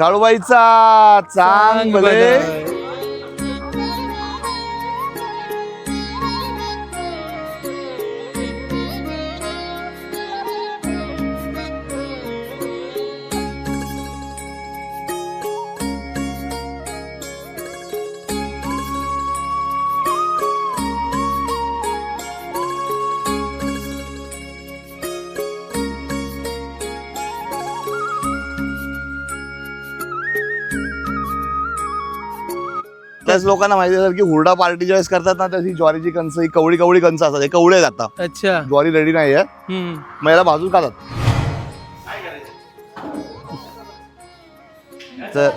काळूबाईचा चांग भले त्याच लोकांना माहिती असेल की हुरडा पार्टी ज्यावेळेस करतात ना त्याची ज्वारीची कंस ही कवळी कवळी कंस असतात हे कवळे आता अच्छा. ज्वारी रेडी नाही आहे. मग याला भाजून खातात. तर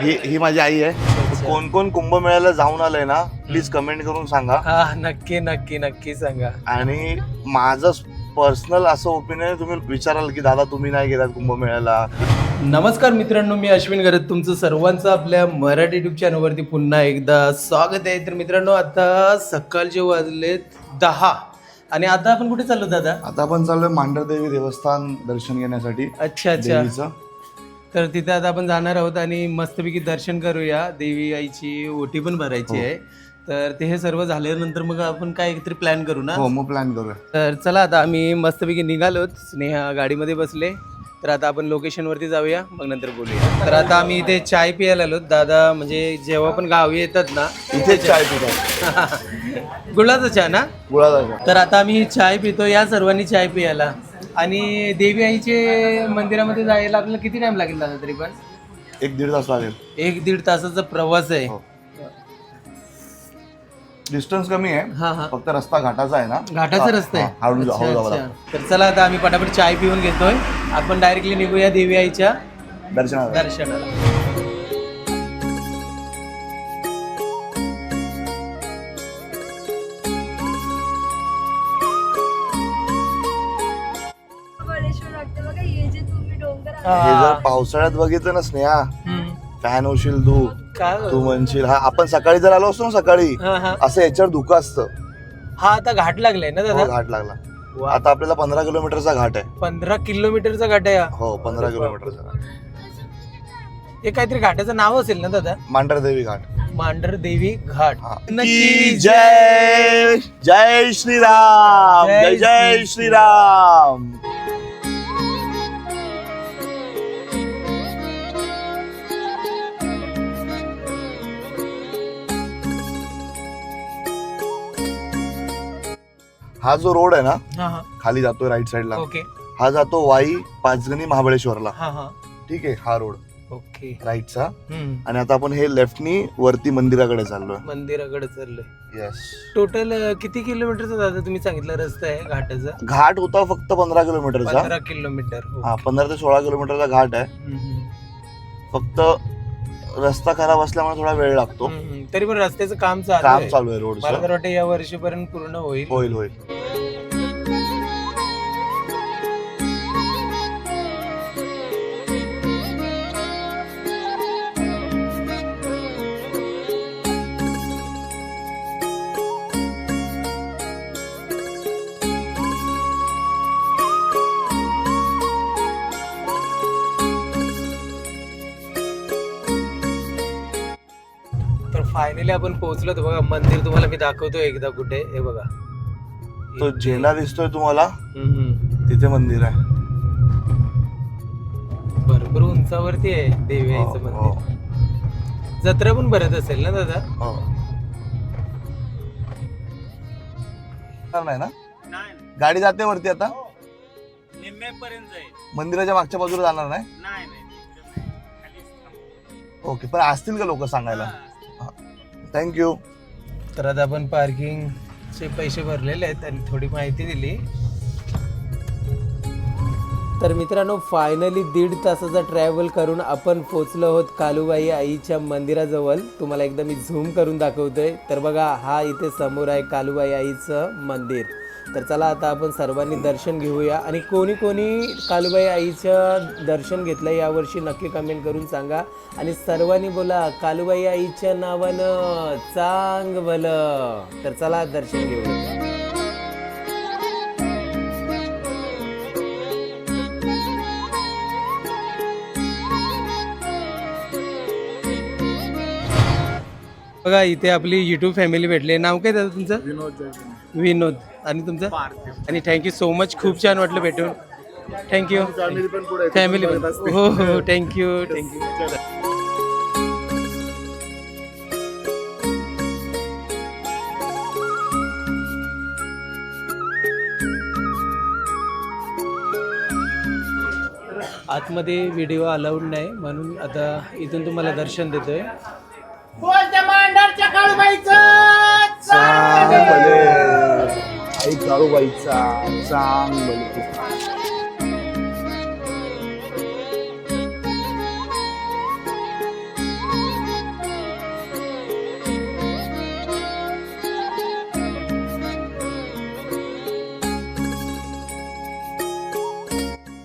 ही ही माझी आई आहे. कोण कोण कुंभमेळ्याला जाऊन आलंय ना प्लीज कमेंट करून सांगा. हा नक्की नक्की नक्की सांगा. आणि माझं पर्सनल असं ओपिनियन तुम्ही विचाराल की दादा तुम्ही नाही गेलात कुंभमेळ्याला नमस्कार मित्रांनो मी अश्विन गरत तुमचं सर्वांचं आपल्या मराठी युट्यूब चॅनलवरती पुन्हा एकदा स्वागत आहे. तर मित्रांनो आता सकाळचे वाजलेत दहा. आणि आता आपण कुठे चाललो दादा? आता आपण चाललोय मांढरदेवी देवस्थान दर्शन घेण्यासाठी अच्छा अच्छा. देवीचं. तर तिथे आता आपण जाणार आहोत आणि मस्तपैकी दर्शन करूया. देवी आईची ओटी पण भरायची हो. आहे. तर ते हे सर्व झाल्यानंतर मग आपण काय तरी प्लॅन करू ना? हो मग प्लॅन करूया. तर चला आता आम्ही मस्तपैकी निघालोत. स्नेहा गाडीमध्ये बसले. तर आता आपण लोकेशनवरती जाऊया. मग नंतर बोलूया. तर आता आम्ही इथे चाय पियाला आलो. दादा म्हणजे जेव्हा पण गावी येतात ना इथे चाय पितात. गुळाचा चहा ना? गुळाचा तर आता आम्ही चाय पितो या सर्वांनी चाय पियाला आणि देवी आईचे मंदिरामध्ये जायला आपल्याला किती टाइम लागेल दादा तरी पण? एक दीड तास लागेल. एक दीड तासाचा प्रवास आहे. हो. डिस्टन्स कमी आहे. हा हा. फक्त रस्ता घाटाचा आहे ना? घाटाचा रस्ता हा, आहे हळू जा- अच्छा, हळू जावं अच्छा. तर चला आता आम्ही पटापट चाय पिऊन घेतोय. आपण डायरेक्टली निघूया देवी आईच्या. दर्शनाला. दर्शनाला हे. जर पावसाळ्यात बघितलं ना स्नेहा. फॅन होशील तू. काय तू म्हणशील हा आपण सकाळी जर आलो असतो ना सकाळी हा हा. असं याच्यावर धुकं असतं. हा आता घाट लागलाय ना हो, दादा? घाट लागला. वा. आता आपल्याला पंधरा किलोमीटरचा घाट आहे. पंधरा किलोमीटरचा घाट आहे हा. हो पंधरा किलोमीटरचा घाट. हे काहीतरी घाटाचं नाव असेल ना दादा? मांढरदेवी घाट. मांढर देवी घाट. हा. नक्की जय जय श्रीराम जय जय जय श्री- श्रीराम. हा जो रोड आहे ना हा हा. खाली जातोय राईट साईडला ओके. हा जातो वाई पाचगणी महाबळेश्वरला. हा हा. ठीक आहे हा रोड. ओके. राईटचा हम्म. आणि आता आपण हे लेफ्टनी वरती मंदिराकडे चाललोय. मंदिराकडे चाललोय. येस टोटल किती किलोमीटरचा दादा तुम्ही सांगितलं रस्ता आहे घाटाचा? घाट होता फक्त पंधरा किलोमीटरचा पंधरा किलोमीटर हो. हा पंधरा ते सोळा किलोमीटरचा घाट आहे. हम्म, हम्म. फक्त रस्ता खराब असल्यामुळे थोडा वेळ लागतो. हम्म, हम्म. तरी पण रस्त्याचं काम चालू काम आहे. चालू आहे मला रोडचं तर वाटतं या वर्षीपर्यंत पूर्ण होईल. होईल होईल. फायनली आपण पोहोचलो तर बघा मंदिर तुम्हाला मी दाखवतो एकदा कुठे हे बघा. तो. झेंडा दिसतोय तुम्हाला. तिथे मंदिर आहे. भरपूर उंचावरती आहे देवी हो, आईचं हो, मंदिर जत्रा पण भरत असेल ना दादा? हो. नाही ना? गाडी जाते वरती आता? मंदिराच्या मागच्या बाजूला जाणार नाही? ओके पण असतील का लोक सांगायला? थँक्यू तर आता आपण पार्किंगचे पैसे भरलेले आहेत आणि थोडी माहिती दिली. तर मित्रांनो फायनली दीड तासाचा ट्रॅव्हल करून आपण पोचलो आहोत कालूबाई आईच्या मंदिराजवळ. तुम्हाला एकदा मी झूम करून दाखवतोय. तर बघा हा इथे समोर आहे कालूबाई आईचं मंदिर. तर चला आता आपण सर्वांनी दर्शन घेऊया. आणि कोणी कोणी कालूबाई आईचं दर्शन घेतलं यावर्षी नक्की कमेंट करून सांगा. आणि सर्वांनी बोला कालूबाई आईच्या नावानं चांग बल. तर चला दर्शन घेऊया. बघा इथे आपली युट्यूब फॅमिली भेटली. नाव काय त्याचं तुमचं? विनोद आणि तुमचं? आणि थँक्यू सो मच खूप छान वाटलं भेटून. थँक्यू फॅमिली हो हो थँक्यू थँक्यू आतमध्ये व्हिडिओ अलाउड नाही म्हणून आता इथून तुम्हाला दर्शन देतोय. चांग भले आई काळूबाईचा चांग भले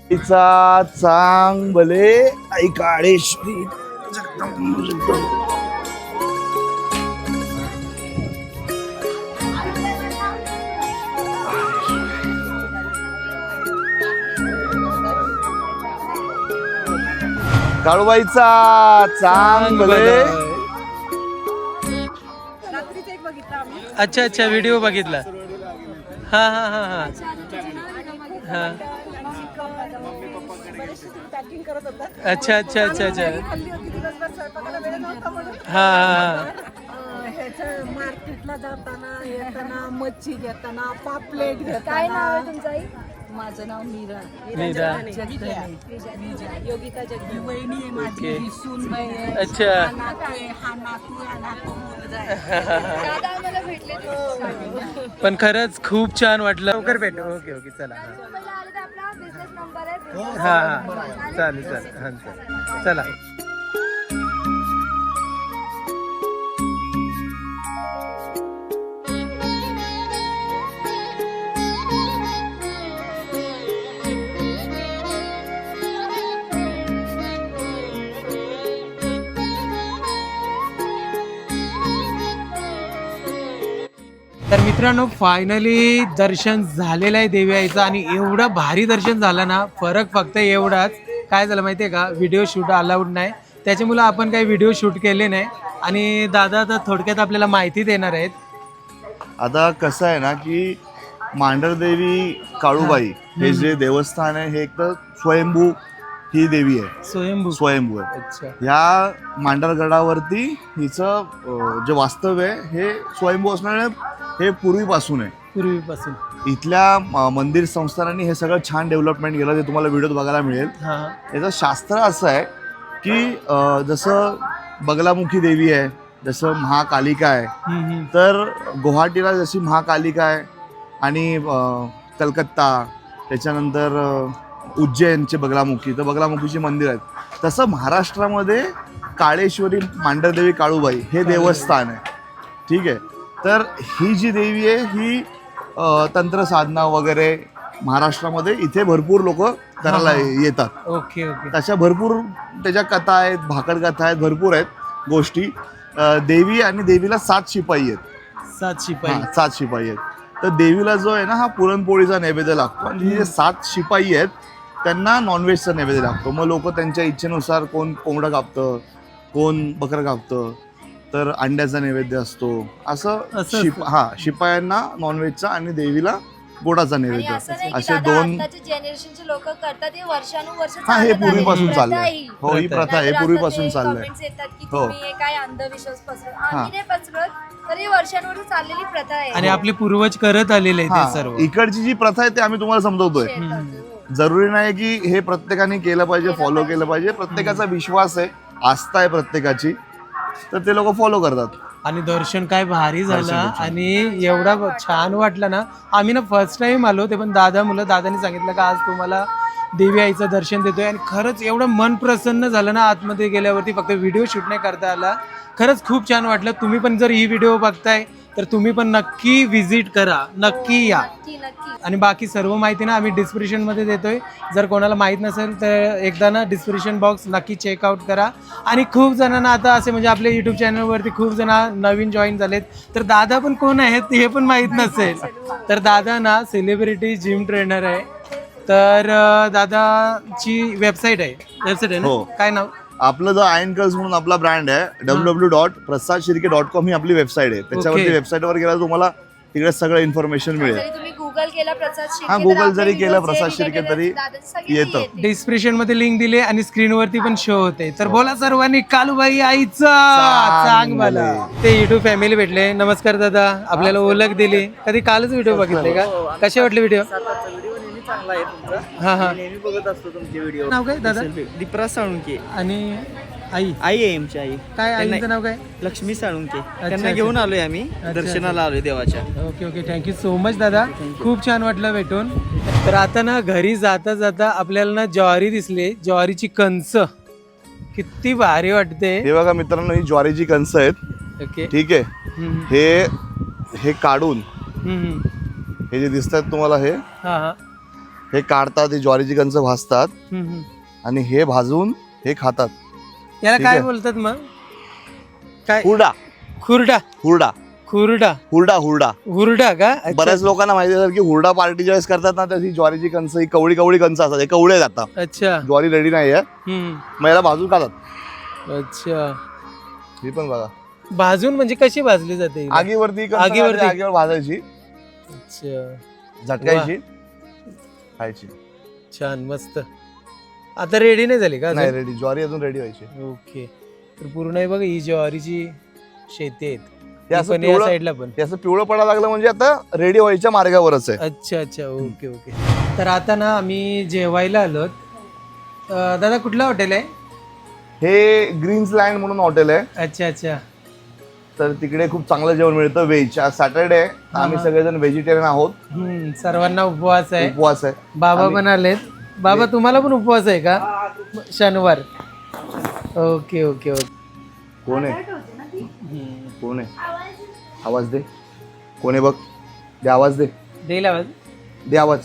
तिचा चांग भले आई काळेश्वरी. जगदंब जगदंब. काळूबाईचा चांग भले रात्रीच एक बघितला आम्ही अच्छा अच्छा व्हिडिओ बघितला. हा हा हा हा. हा. बरेचसे तुम्ही पॅकिंग करत होता अच्छा अच्छा अच्छा अच्छा. हा हा हा. मार्केटला जाताना येताना मच्छी घेताना पापलेट घेताना. माझं नाव मीरा. मीरा. योगिता जगदीप वहिनी आहे माझी ओके. ही सूनबाई आहे. अच्छा. हा नातू आहे हा नातू आहे नातू मुलगा आहे. दादा आम्हाला भेटले पण खरंच खूप छान वाटलं. लवकर भेटू. ओके ओके चला. हा. मुंबईला आले तर आपला बिझनेस नंबर आहे. business हा number. हा. चालेल चालेल. हा चालेल. चला. तर मित्रांनो फायनली दर्शन झालेलं आहे देवी आईचं आणि एवढं भारी दर्शन झालं ना फरक फक्त एवढाच. काय झालं माहिती आहे का? व्हिडिओ शूट अलाउड नाही. त्याच्यामुळं आपण काही व्हिडिओ शूट केले नाही. आणि दादा आता थोडक्यात आपल्याला माहिती देणार आहेत. आता कसं आहे ना की मांढरदेवी काळूबाई हे जे देवस्थान आहे हे एक तर स्वयंभू ही देवी आहे. स्वयंभू. स्वयंभू आहे. अच्छा. ह्या मांढरगडावरती हिचं अं, जे वास्तव्य आहे हे स्वयंभू असणारे हे पूर्वीपासून आहे. पूर्वीपासून. इथल्या म- मंदिर संस्थानांनी हे सगळं छान डेव्हलपमेंट केलं ते तुम्हाला व्हिडिओत बघायला मिळेल. हा. याचं शास्त्र असं आहे की अं, जसं बगलामुखी देवी आहे जसं महाकालिका आहे हम्म, हम्म. तर गुवाहाटीला जशी महाकालिका आहे आणि अं, कलकत्ता त्याच्यानंतर अं, उज्जैनचे बगलामुखी तर बगलामुखीची मंदिर आहेत. तसं महाराष्ट्रामध्ये काळेश्वरी मांढरदेवी काळूबाई हे देवस्थान आहे. ठीक आहे? तर ही जी देवी आहे ही तंत्रसाधना वगैरे महाराष्ट्रामध्ये इथे भरपूर लोक करायला हा, हा. येतात. Okay okay. तशा भरपूर त्याच्या कथा आहेत भाकड कथा आहेत भरपूर आहेत गोष्टी. देवी आणि देवीला सात शिपाई आहेत. सात शिपाई. हा, सात शिपाई आहेत. तर देवीला जो आहे ना हा पुरणपोळीचा नैवेद्य लागतो. आणि जे सात शिपाई आहेत. त्यांना नॉनव्हेजचा नैवेद्य लागतो. मग लोक त्यांच्या इच्छेनुसार कोण कोंबडं कापतं कोण बकरं कापतं तर अंड्याचा नैवेद्य असतो. असं शिप. हा शिपायांना नॉनव्हेजचा आणि देवीला गोडाचा नैवेद्य असं दोन जनरेशनचे लोक करतात हे वर्षानुवर्ष हा हे पूर्वीपासून चाललंय. ही. हो ही प्रथा आहे. नाहीतर पूर्वीपासून चाललंय. comments येतात की हो. तुम्ही हे काय अंधविश्वास पसरवत. आम्ही नाही पसरवत तर ही वर्षानुवर्ष चाललेली प्रथा आहे. आणि आपले पूर्वज करत आलेले आहे हा ते सर्व. इकडची जी प्रथा आहे ते आम्ही तुम्हाला समजवतोय. जरुरी नाही की हे प्रत्येकाने केलं पाहिजे फॉलो. केलं पाहिजे. प्रत्येकाचा विश्वास आहे आस्था आहे प्रत्येकाची. तर ते लोक फॉलो करतात. आणि दर्शन काय भारी झालं दर्शन खूप छान. आणि एवढा छान वाटलं ना. आम्ही ना फर्स्ट टाइम आलो ते पण दादा मुलं दादानी सांगितलं का आज तुम्हाला देवी आईचं दर्शन देतोय. आणि खरंच एवढं मन प्रसन्न झालं ना आतमध्ये गेल्यावरती फक्त व्हिडिओ शूट नाही करता आला. खरंच खूप छान वाटलं. तुम्ही पण जर ही व्हिडिओ बघताय तर तुम्ही पण नक्की व्हिजिट करा. नक्की या. नक्की नक्की. आणि बाकी सर्व माहिती ना आम्ही डिस्क्रिप्शनमध्ये देतोय. जर कोणाला माहीत नसेल तर एकदा ना डिस्क्रिप्शन बॉक्स नक्की चेकआउट करा. आणि खूप जणांना आता असे म्हणजे आपल्या यूट्यूब चॅनलवरती खूप जण नवीन जॉईन झालेत. तर दादा पण कोण आहेत हे पण माहीत नसेल. तर दादा ना सेलिब्रिटी जिम ट्रेनर आहे. तर दादाची वेबसाईट आहे. वेबसाईट आहे हो. ना काय नाव? आपलं जो आयन कर्स म्हणून आपला ब्रँड आहे. W W dot Prasad Shirke dot com ही आपली वेबसाईट आहे. त्याच्यावरती. वेबसाईटवर गेला तुम्हाला तिकडे सगळं इन्फॉर्मेशन मिळेल. जरी तुम्ही गुगल केला प्रसाद शिर्के हा, आपले जरी केलं प्रसाद शिर्के तरी येतं. डिस्क्रिप्शनमध्ये लिंक दिली आणि स्क्रीनवरती पण शो होते. तर बोला सर्वांनी कालूबाई आईचा. चांग मला. ते युट्यूब फॅमिली भेटले. नमस्कार दादा. आपल्याला ओळख दिली. कधी कालच व्हिडिओ बघितले का? कसे वाटले व्हिडिओ चांगला आहे तुमचा. हा हा. मी नेहमी बघत असतो तुमचे व्हिडिओ नाव काय दादा? दीपराज साळुंके. आणि आई? आई आहे आमची आई. काय आईचं नाव काय? लक्ष्मी साळुंके. त्यांना अच्छा. घेऊन आलोय आम्ही. दर्शनाला आलोय देवाच्या. Okay okay. Thank you so much दादा. खूप छान वाटलं भेटून. तर आता ना घरी जाता जाता आपल्याला ना ज्वारी दिसली. ज्वारीची कंच किती भारी वाटते. हे बघा मित्रांनो ही ज्वारीची कणसं आहेत. ओके. ठीक आहे. हम्म, हे हे काढून. हम्म, हे जे दिसतात तुम्हाला हे हा हा. हे काढतात हे ज्वारीची कणसं भाजतात हम्म. आणि हे भाजून हे खातात. याला ठीक काय आहे. बोलतात मग? काय? हुरडा. खुरडा हुरडा. खुरडा हुरडा हुरडा. हुरडा का? अच्छा. बऱ्याच लोकांना माहिती असेल की हुरडा पार्टी ज्यावेळेस करतात ना त्याची ज्वारीची कणसं ही कवळी कवळी कणसं असतात हे कवळे जातात. अच्छा. ज्वारी रेडी नाही आहे हम्म, मग याला भाजून खातात. अच्छा. ही पण बघा. भाजून म्हणजे कशी भाजली जाते? ही? आगीवरती कणसं आगीवरती? आगीवर भाजायची. अच्छा. झटकायची. खायची. छान मस्त. आता रेडी नाही झाली का नाही? रेडी ज्वारी अजून रेडी व्हायची. ओके तर पूर्ण हे बघा ही ज्वारीची शेती आहेत. हे असं पण या पिवळं साईडला पण. हे असं पिवळं पडायला लागलं म्हणजे आता रेडी व्हायच्या मार्गावरच आहे. अच्छा अच्छा. ओके ओके तर आता ना आम्ही जेवायला आलोत अं, दादा कुठलं हॉटेल आहे? हे ग्रीन्स लँड म्हणून हॉटेल आहे. अच्छा अच्छा. तर तिकडे खूप चांगलं जेवण मिळतं व्हेज. आज सॅटर्डे आहे आम्ही. सगळेजण व्हेजिटेरियन आहोत. हम्म, सर्वांना उपवास आहे. उपवास आहे. बाबा पण आलेत बाबा तुम्हाला पण उपवास आहे का? शनिवार. Okay okay okay. कोण आहे? कोण आहे? आवाज दे. कोण आहे बघ? दे आवाज दे. देईल आवाज. दे आवाज.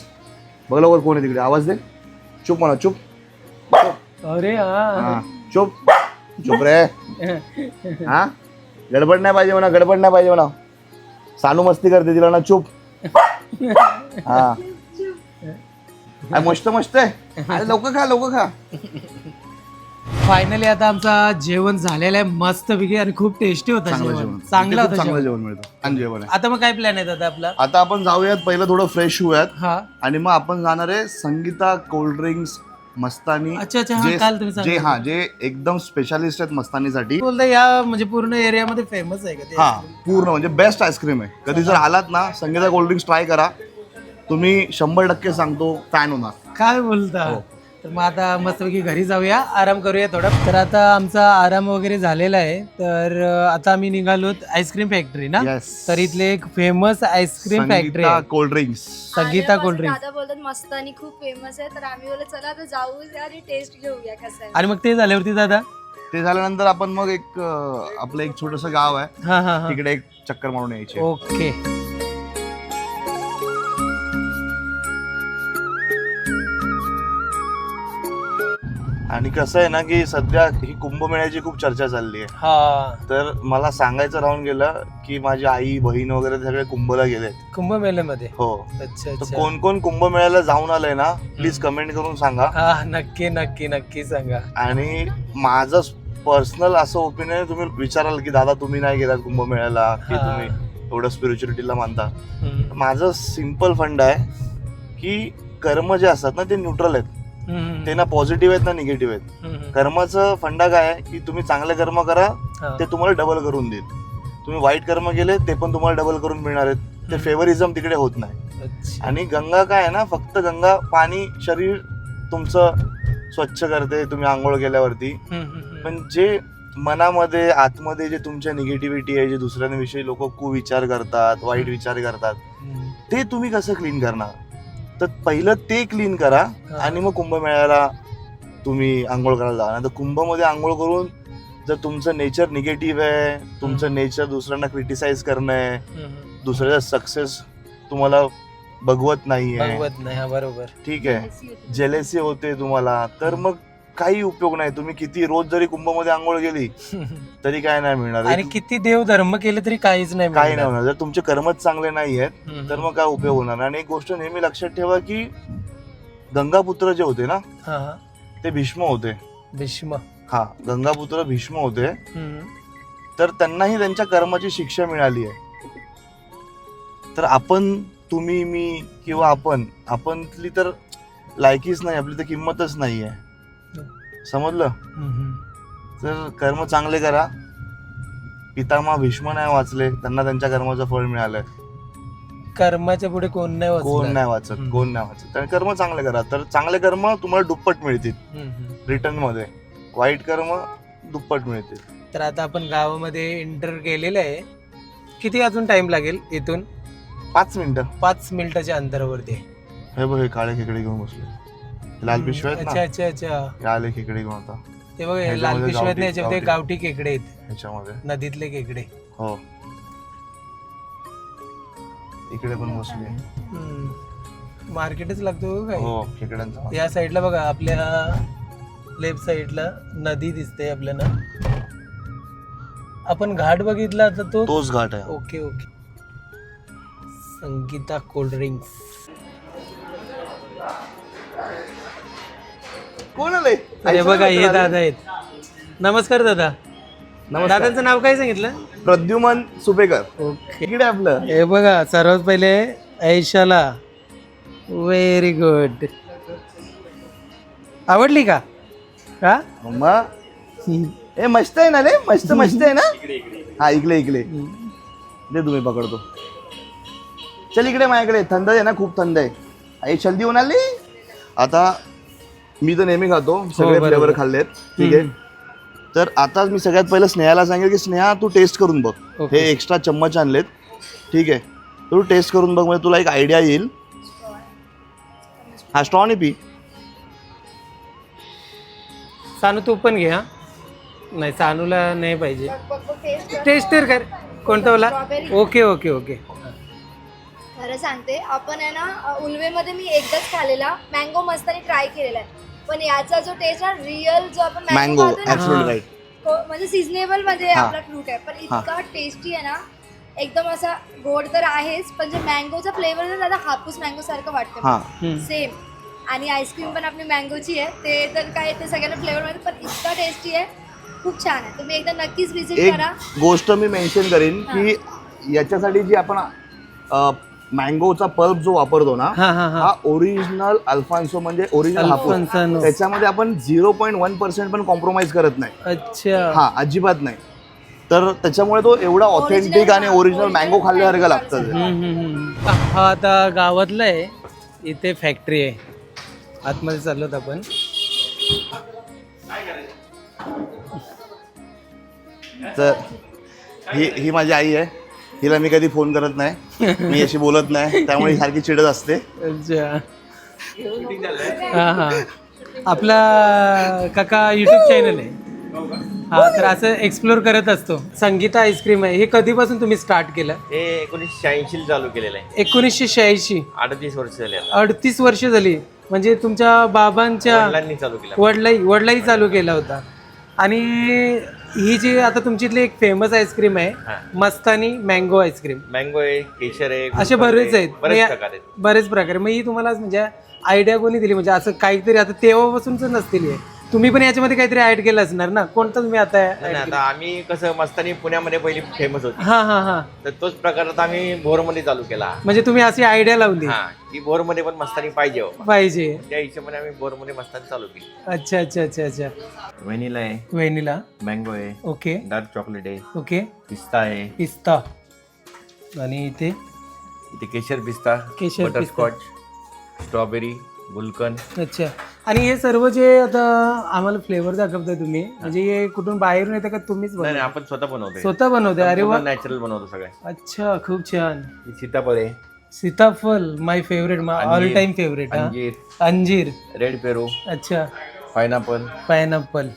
बघ लवकर कोण आहे तिकडे. आवाज दे. चुप म्हणा चुप. अरे हा. हा चुप. चुप रे. हा? गडबड नाही पाहिजे म्हणा गडबड नाही पाहिजे म्हणा. सानू मस्ती करते तिला ना चुप. हा. अरे मस्त मस्त आहे. अरे लवकर खा लवकर खा. फायनली आता आमचा जेवण झालेलं आहे मस्त पैकी आणि खूप टेस्टी होता चांगलं जेवण. चांगलं इथे खूप होतं चांगलं जेवण. जेवण मिळतं. छान जेवण आहे. आता मग काय प्लॅन आहे दादा आपला? आता आपण जाऊयात पहिलं थोडं फ्रेश होऊयात. हा. आणि मग आपण जाणार आहे संगीता कोल्ड ड्रिंक्स मस्तानी अच्छा अच्छा हा जे काल तुम्ही जे सांगितलं. हा जे एकदम स्पेशालिस्ट आहेत मस्तानीसाठी. बोलता या म्हणजे पूर्ण एरियामध्ये फेमस आहे का ते? हा पूर्ण म्हणजे बेस्ट आईस्क्रीम आहे. कधी जर आलात ना संगीता कोल्ड ड्रिंक्स ट्राय करा. तुम्ही शंभर टक्के सांगतो फॅन होणार. काय बोलता? हो. तर मग आता मस्तपैकी घरी जाऊया आराम करूया थोडा. तर आता आमचा आराम वगैरे झालेला आहे. तर आता आम्ही निघालो आईस्क्रीम फॅक्टरी ना? Yes. तर इथले एक फेमस आईस्क्रीम फॅक्टरी संगीता आहे. कोल्ड ड्रिंक्स संगीता आणि कोल्ड माझे ड्रिंक्स दादा बोलतात मस्त आणि खूप फेमस आहे. तर आम्ही बोललो चला आता जाऊ आणि टेस्ट घेऊया कसं आहे. आणि मग ते झाल्यावरती दादा? ते झाल्यानंतर आपण मग एक अं, आपलं एक छोटस गाव आहे. हा हा हा. तिकडे एक चक्कर मारून यायची ओके. आणि कसं आहे ना की सध्या ही कुंभमेळ्याची खूप चर्चा चालली आहे. हा. तर मला सांगायचं राहून गेलं की माझी आई बहीण वगैरे सगळे कुंभला गेलेत. कुंभमेळ्यामध्ये? हो. अच्छा तर अच्छा. कोण कोण कुंभमेळ्याला जाऊन आलंय ना प्लीज कमेंट करून सांगा. हा नक्की नक्की नक्की सांगा. आणि माझं पर्सनल असं ओपिनियन तुम्ही विचाराल की दादा तुम्ही नाही गेलात कुंभमेळ्याला? की हा. तुम्ही एवढं स्पिरिच्युअलिटीला मानता? हम्म. माझं सिंपल फंड आहे की कर्म जे असतात ना ते न्यूट्रल आहेत. ते ना पॉझिटिव्ह आहेत ना निगेटिव्ह आहेत. कर्माचं फंडा काय आहे की तुम्ही चांगले कर्म करा. ते तुम्हाला डबल करून देईल तुम्ही वाईट कर्म केले ते पण तुम्हाला डबल करून मिळणार आहेत ते. फेवरिझम तिकडे होत नाही. आणि गंगा काय आहे ना फक्त गंगा पाणी शरीर तुमचं स्वच्छ करते तुम्ही आंघोळ केल्यावरती. पण जे मनामध्ये आतमध्ये जे तुमच्या निगेटिव्हिटी आहे जे दुसऱ्यांविषयी लोक कुविचार करतात वाईट विचार करतात. ते तुम्ही कसं क्लीन करणार तर पहिलं ते क्लीन करा. आणि मग कुंभमेळ्याला तुम्ही आंघोळ करायला जा. नाही तर कुंभमध्ये आंघोळ करून जर तुमचं नेचर निगेटिव्ह आहे तुमचं नेचर दुसऱ्यांना क्रिटिसाइज करणं आहे. दुसऱ्याचा सक्सेस तुम्हाला बघवत नाहीये. बघवत नाही हा बरोबर. ठीक आहे. जेलेसी होते. तुम्हाला. तर मग काही उपयोग नाही. तुम्ही किती रोज जरी कुंभमध्ये आंघोळ गेली तरी काय नाही मिळणार. आणि किती देव धर्म केले तरी काहीच नाही काही नाही. होणार. जर तुमचे कर्मच चांगले नाही आहेत. तर मग काय उपयोग होणार. आणि एक गोष्ट नेहमी लक्षात ठेवा की गंगापुत्र जे होते ना ते भीष्म होते. भीष्म. हा गंगापुत्र भीष्म होते. तर त्यांनाही त्यांच्या कर्माची शिक्षा मिळाली आहे. तर आपण तुम्ही मी किंवा आपण आपणली तर लायकीच नाही आपली तर किंमतच नाही आहे समजलं. तर कर्म चांगले करा. पितामह भीष्म नाही वाचले त्यांना त्यांच्या कर्माचं फळ मिळालंय. कर्माच्या पुढे कोण नाही कोण. नाही वाचत हम्म. कोण नाही वाचत. तर कर्म चांगले करा. तर चांगले कर्म तुम्हाला दुप्पट मिळतील. हम्म. रिटर्नमध्ये. वाईट कर्म दुप्पट मिळतील. तर आता आपण गावामध्ये एंटर केलेलं आहे. किती अजून टाइम लागेल इथून? पाच मिनिटं. पाच मिनिटाच्या अंतरावरती. आहे. हे बघ हे काळे खेकडे घेऊन बसले. लाल पिशव्या आहेत अच्छा ना? अच्छा अच्छा हे आले खेकडे घेऊन आता ते बघ हे ह्याच्यामध्ये लाल पिशव्यात गावठी- नाही याच्यामध्ये गावठी. गावठी केकडे आहेत. ह्याच्यामध्ये. नदीतले केकडे. हो. इकडे पण बसले हम्म. मार्केटच लागतो का काय हो खेकड्यांचा या साईडला बघा आपल्या लेफ्ट साईडला नदी दिसते आपल्याला. आपण घाट बघितला तर तो तोच घाट आहे. Okay okay. Sangeeta cold drinks. कोण आले अरे बघा हे दादा आहेत. नमस्कार दादा. दादांचं नाव काय सांगितलं? प्रद्युमन सुपेकर. ओके. इकडे आपलं. हे बघा सर्वात पहिले ऐशाला. व्हेरी गुड आवडली का? का मम्मा ए मस्त आहे ना रे? मस्त मस्त आहे ना? हा इकडे इकडे. दे तुम्ही पकडतो. चल इकडे माझ्याकडे. थंड आहे ना खूप थंड आहे. आई जल्दी होऊन आली. आता मी तर नेहमी खातो. सगळे बरोबर. फ्लेवर खाल्लेत. ठीक आहे. तर आता मी सगळ्यात पहिलं स्नेहाला सांगेल की स्नेहा तू टेस्ट करून बघ. हे एक्स्ट्रा चम्मच आणलेत. ठीक आहे. तू टेस्ट करून बघ म्हणजे तुला एक आयडिया येईल. हा स्ट्रॉनी पी सानू तू पण घे हा. नाही सानूला नाही पाहिजे. बघ बघ टेस्ट कर. टेस्ट तर कर. कोणता वाला? Strawberry. Okay okay okay. खरं सांगते आपण आहे ना उल्वेमध्ये मी एकदाच खाल्लेला मँगो मस्तानी ट्राय केलेला आहे. पण याचा जो टेस्ट आहे रिअल जो आपण मँगो खातो ना, ऍब्सोल्युट हा. राईट म्हणजे सिझनेबलमध्ये हा. आपला फ्रूट आहे. पण इतका टेस्टी आहे ना एकदम असा गोड तर आहेच पण जे मँगोचा फ्लेवर आहे ना दादा हापूस मँगो सारखं वाटतं. हा. सेम आणि आईस्क्रीम पण आपली मँगोची आहे. ते तर काय ते सगळ्यांना फ्लेवर माहिती पण इतका टेस्टी आहे. खूप छान आहे. तुम्ही एकदा नक्कीच व्हिजिट एक करा. गोष्ट मी मेन्शन करीन की याच्यासाठी जी आपण मँगोचा पल्प जो वापरतो ना हा हा हा. हा ओरिजिनल अल्फान्सो म्हणजे ओरिजिनल हापूस अल्फान्सानो. त्याच्यामध्ये आपण झिरो पॉईंट वन पर्सेंट पण कॉम्प्रोमाइज करत नाही. अच्छा. हा अजिबात नाही. तर त्याच्यामुळे तो एवढा ऑथेंटिक आणि ओरिजिनल मँगो खाल्ल्यासारखं लागतं. ते. हम्म, हम्म, हम्म. हा आता गावातला आहे. इथे फॅक्टरी आहे. आतमध्ये चाललोत आपण. तर ही ही माझी आई आहे. हिला मी कधी फोन करत नाही. मी अशी बोलत नाही. त्यामुळे सारखी चिडत असते. अच्छा. हा हा. आपला काका युट्यूब चॅनल आहे. हा तर असं एक्सप्लोर करत असतो. संगीता आईस्क्रीम आहे. हे कधीपासून तुम्ही स्टार्ट केलं? हे एकोणीसशे शहाऐंशी चालू केलेलं आहे. एकोणीसशे शहाऐंशी. अडतीस वर्ष झाले आता. अडतीस वर्ष झाली. म्हणजे तुमच्या बाबांच्या वडिलांनी चालू केलं. वडलाई वडलाई चालू केला होता. आणि ही जी आता तुमची इथली एक फेमस आईस्क्रीम आहे हा. मस्तानी मँगो आईस्क्रीम मँगो आहे केशर आहे असे गुलकंद बरेच आहे, आहेत. बरेच म्हणजे प्रकार आहेत. बरेच प्रकार मग ही तुम्हाला म्हणजे आयडिया कोणी दिली? म्हणजे असं काहीतरी आता तेव्हापासूनच नसतील हे तुम्ही पण याच्यामध्ये काहीतरी ऍड केलं असणार ना? कोणतं तुम्ही आता नाही, add नाही, केलं? आता आम्ही कसं मस्तानी पुण्यामध्ये पहिली फेमस होती. हा हा हा. तर तोच प्रकार आता आम्ही भोरमध्ये चालू केला. म्हणजे तुम्ही अशी आयडिया लावली. हा की भोरमध्ये पण मस्तानी पाहिजे बाबा. पाहिजे. त्या हिशोबाने आम्ही भोरमध्ये मस्तानी चालू केली. अच्छा अच्छा अच्छा अच्छा. व्हॅनिला आहे. वेनिला मँगो आहे. ओके डार्क चॉकलेट आहे. ओके पिस्ता आहे. पिस्ता आणि इथे? इथे केशर पिस्ता केशर बटरस्कॉच स्ट्रॉबेरी गुलकंद. अच्छा. आणि हे सर्व जे आता आम्हाला फ्लेवर दाखवताय तुम्ही म्हणजे हे कुठून बाहेरून येतं का तुम्हीच नाही नाही, बनवता? आपण स्वतः बनवतोय. स्वतः बनवते अरे वा. नॅचरल बनवतो सगळे. अच्छा खूप छान. ही सीताफळ. आहे सीताफल माय फेवरेट ऑल अंजीर. टाइम फेवरेट अंजीर. अंजीर. रेड पेरू अच्छा. पायनॅपल पायनॅपल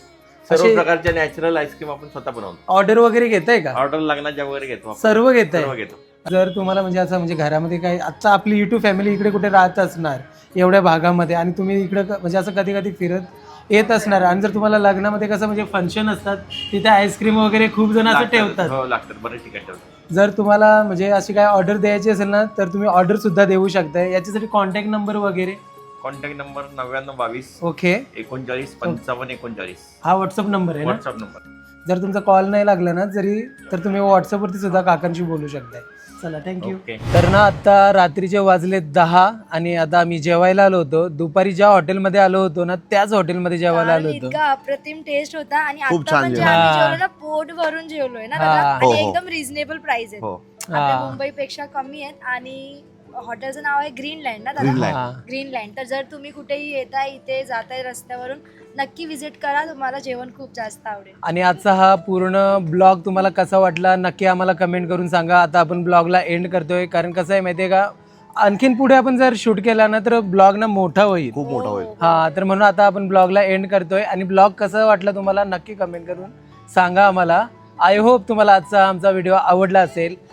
सर्व प्रकारच्या नॅचरल आईस्क्रीम आपण स्वतः बनवतो. ऑर्डर वगैरे घेताय का? ऑर्डर लग्नाच्या वगैरे घेतो आपण. सर्व घेताय? सर्व घेतो. जर तुम्हाला म्हणजे असं म्हणजे घरामध्ये काय आता आपली युट्यूब फॅमिली इकडे कुठे राहत असणार एवढ्या भागामध्ये आणि तुम्ही इकडे क- म्हणजे असं कधी कधी फिरत येत असणार आणि जर तुम्हाला लग्नामध्ये कसं म्हणजे फंक्शन असतात तिथे आईस्क्रीम वगैरे खूप जण असं ठेवतात. हो लागतात. बरेच ठिकाणी ठेवतात. जर तुम्हाला म्हणजे अशी काय ऑर्डर द्यायची असेल ना तर तुम्ही ऑर्डर सुद्धा देऊ शकताय. याच्यासाठी कॉन्टॅक्ट नंबर वगैरे? कॉन्टॅक्ट नंबर नव्याण्णव बावीस ओके. एकोणचाळीस पंचावन्न एकोणचाळीस. हा व्हॉट्सअप नंबर आहे ना? व्हॉट्सअप नंबर जर तुमचा कॉल नाही लागला ना जरी तर तुम्ही व्हॉट्सअपवरती सुद्धा काकांशी बोलू शकताय. चला थँक्यू ओके तर ना आता रात्रीचे वाजले दहा आणि आता आम्ही जेवायला आलो होतो दुपारी ज्या हॉटेलमध्ये आलो होतो ना त्याच हॉटेलमध्ये जेवायला आलो आणि होतो इतका अप्रतिम टेस्ट होता आणि खूप आता छान म्हणजे जेवण. आम्ही. जेवलो ना पोट भरून जेवलोय ना हा. दादा हो, आणि हो. एकदम रिझनेबल प्राइस आहेत हो आपल्या हा. मुंबईपेक्षा कमी आहेत आणि हॉटेलचं नाव आहे ग्रीनलँड ना दादा? ग्रीनलँड. हा. ग्रीनलँड. तर जर तुम्ही कुठेही येताय इथे जाताय रस्त्यावरून नक्की विजिट करा. तुम्हाला जेवण खूप जास्त आवडेल. आणि आजचा हा पूर्ण ब्लॉग तुम्हाला कसा वाटला नक्की आम्हाला कमेंट करून सांगा. आता आपण ब्लॉगला एंड करतोय. कारण कसं आहे माहितीये का आणखीन पुढे आपण जर शूट केला ना तर ब्लॉग ना मोठा होईल. खूप मोठा होईल. हा. तर म्हणून आता आपण ब्लॉगला एंड करतोय. आणि ब्लॉग कसा वाटला तुम्हाला नक्की कमेंट करून सांगा आम्हाला. आय होप तुम्हाला आजचा आमचा व्हिडिओ आवडला असेल.